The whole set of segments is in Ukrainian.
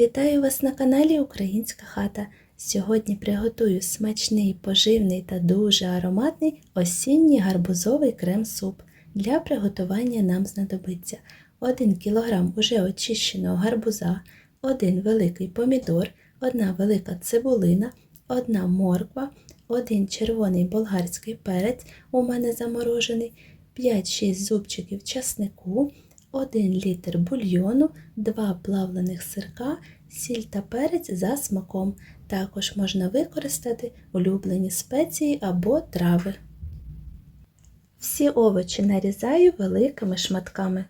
Вітаю вас на каналі Українська хата. Сьогодні приготую смачний, поживний та дуже ароматний осінній гарбузовий крем-суп. Для приготування нам знадобиться 1 кг уже очищеного гарбуза, 1 великий помідор, 1 велика цибулина, 1 морква, 1 червоний болгарський перець, у мене заморожений, 5-6 зубчиків часнику, 1 літр бульйону, 2 плавлених сирка, сіль та перець за смаком. Також можна використати улюблені спеції або трави. Всі овочі нарізаю великими шматками.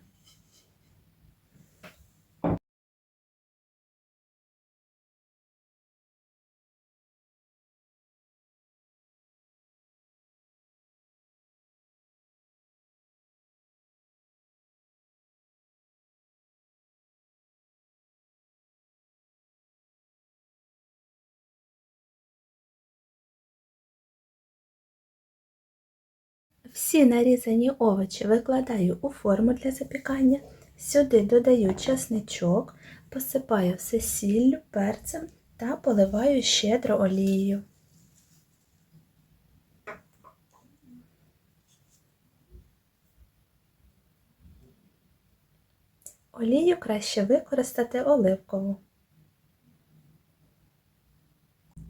Всі нарізані овочі викладаю у форму для запікання. Сюди додаю чесничок, посипаю все сіллю, перцем та поливаю щедро олією. Олію краще використати оливкову.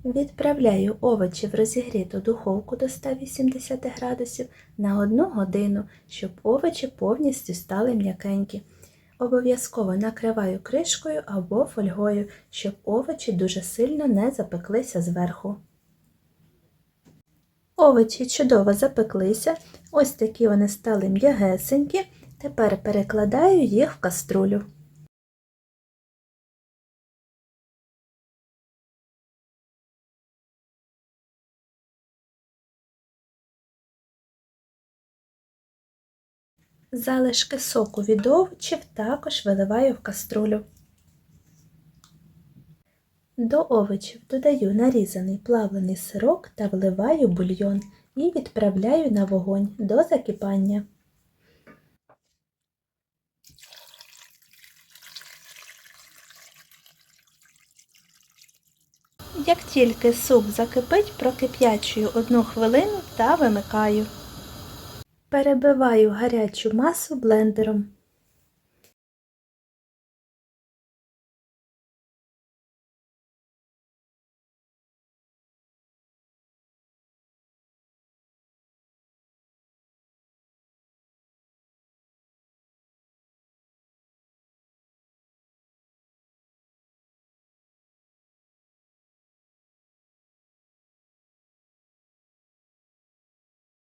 Відправляю овочі в розігріту духовку до 180 градусів на 1 годину, щоб овочі повністю стали м'якенькі. Обов'язково накриваю кришкою або фольгою, щоб овочі дуже сильно не запеклися зверху. Овочі чудово запеклися, ось такі вони стали м'ягесенькі. Тепер перекладаю їх в каструлю. Залишки соку від овочів також виливаю в каструлю. До овочів додаю нарізаний плавлений сирок та вливаю бульйон і відправляю на вогонь до закипання. Як тільки суп закипить, прокип'ячую одну хвилину та вимикаю. Перебиваю гарячу масу блендером.